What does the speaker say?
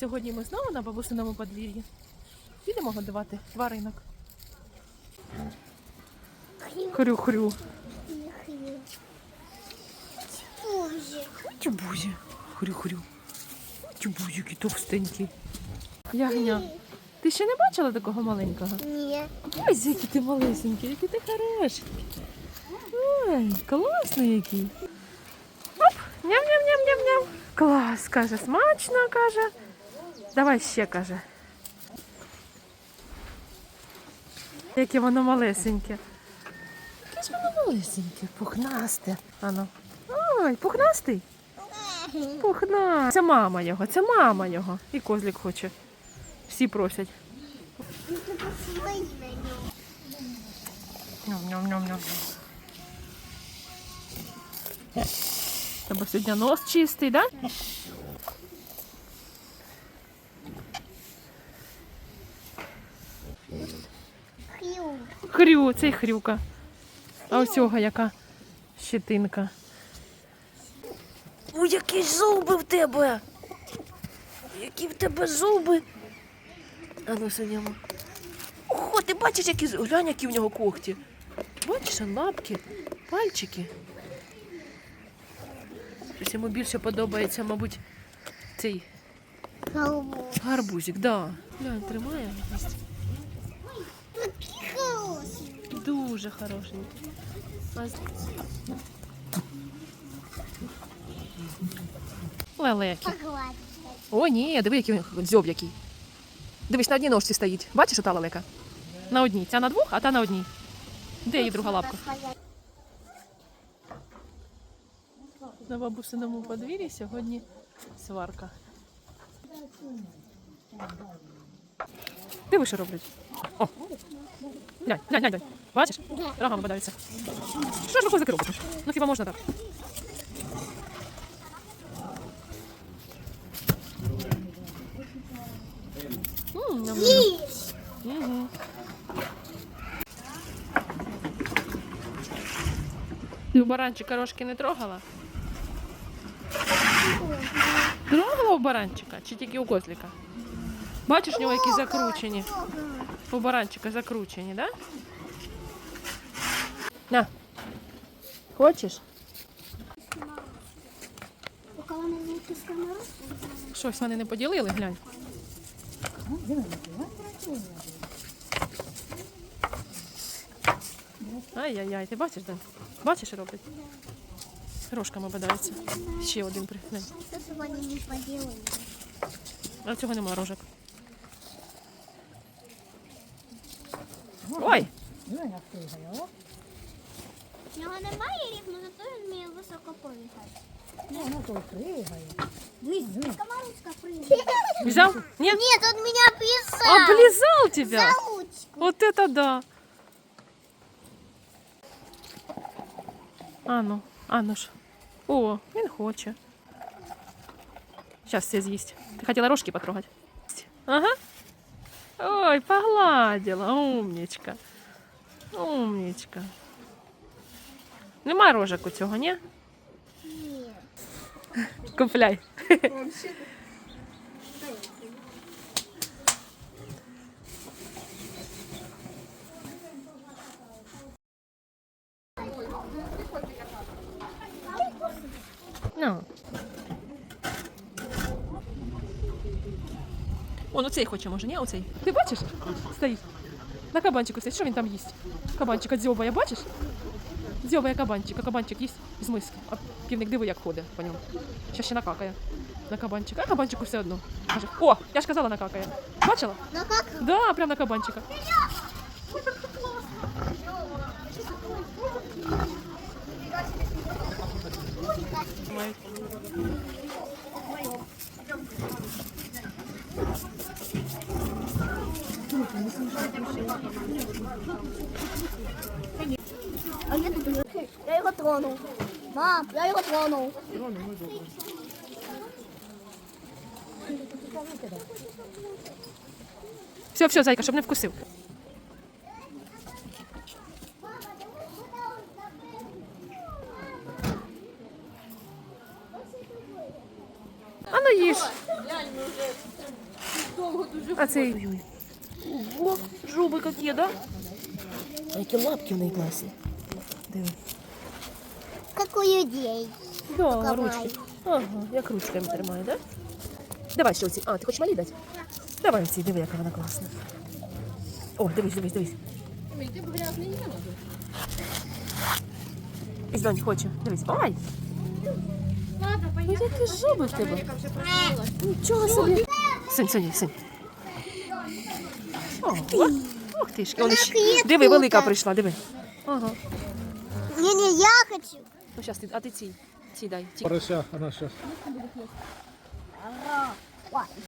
Сьогодні ми знову на бабусиному подвір'ї. Підемо годувати тваринок. Хрю-хрю. Тюбузі. Хрю-хрю. Тюбузі, який товстенький. Ягня. Ти ще не бачила такого маленького? Ні. Ось який ти малесенький, який ти хорошенький. Ой, класний який. Оп, ням-ням-ням-ням-ням. Клас, каже, смачно, каже. Давай ще, каже. Яке воно малесеньке. Яке ж воно малесеньке, пухнасте. Ану. Ой, пухнастий. Пухна. Це мама його, це мама його. І козлик хоче. Всі просять. Ням-ням-ням-ням. Тебе сьогодні нос чистий, да? Хрю. Хрю, цей хрюка. А ось цього яка щетинка. Ой, які зуби в тебе! Які в тебе зуби. А ну сидимо. Ого, ти бачиш, які? Глянь, які в нього когті. Бачиш, лапки, пальчики. Щось йому більше подобається, мабуть, цей гарбузик, да. Глянь, тримає. Дуже хорошенький. Лелеки. О, ні, диви, який дзьоб який. Дивись, на одній ножці стоїть. Бачиш, ота лелека? На одній. Ця на двох, а та на одній. Де її друга лапка? На бабусиному подвір'ї сьогодні сварка. Диви, що роблять. О! Глянь, глянь, глянь. Бачиш? Рогами подаються. Що ж ви козаки робите? Ну хіба можна так? М, у баранчика рожки не трогала? Трогала у баранчика чи тільки у козлика? Бачиш, у нього які закручені. У баранчика закручені, да? На. Хочеш? Щось вони не поділили, глянь. Ай-яй-яй, ти бачиш, Дань? Бачиш, що роблять? Рожками бадаються. Ще один при. глянь. Що сьогодні не поділили? А цього нема рожок. Ой! В нього немає рівно, зато він вміє високо повігати. Воно то пригає. Комарушка прыгает. Взял? Нет? Нет, он меня писал. Облизал тебя? За ручку. Вот это да. А ну, а ну ж. О, він хоче. Зараз все з'їсть. Ти хотіла рожки потрогати? Ага. Ой, погладила. Умничка. Умничка. Нема рожок у цього, ні? Нет. Купляй. Ну. О, ну цей хоче, може, ні? Оцей. Ти бачиш? Стоїть. На кабанчику стоїть. Що він там їсть? Кабанчика дзьобає, бачиш? Дзьобає кабанчика. Кабанчик їсть з миски. А півник диви, як ходить по ньому. Ще ще накакає. На кабанчика. А кабанчику все одно. Каже, о, я ж казала, накакає. Бачила? Как? Да, прям на кабанчика. А я тут. Я його тронув. Мам, я його тронув. Все, все, зайка, щоб не вкусив. А ну їж. А цей. Ого, жуби які, да? А які лапки в неї класні. Диви. Как у людей. Да, ручки. Ага, як ручками тримає, да? Давай ще оці. А, ти хочеш малі дати? Давай оці, диви, яка вона класна. О, дивись, дивись, дивись. Ось донь хоче. Дивись. Ой! Ну, які жуби в тебе. Нічого собі. Синь, синь, синь. Ох ти ж. Диви, велика прийшла, диви. Ага. Не-не, я хочу. Ну, щас ти, а ти цій. Цій дай. Порося, она сейчас.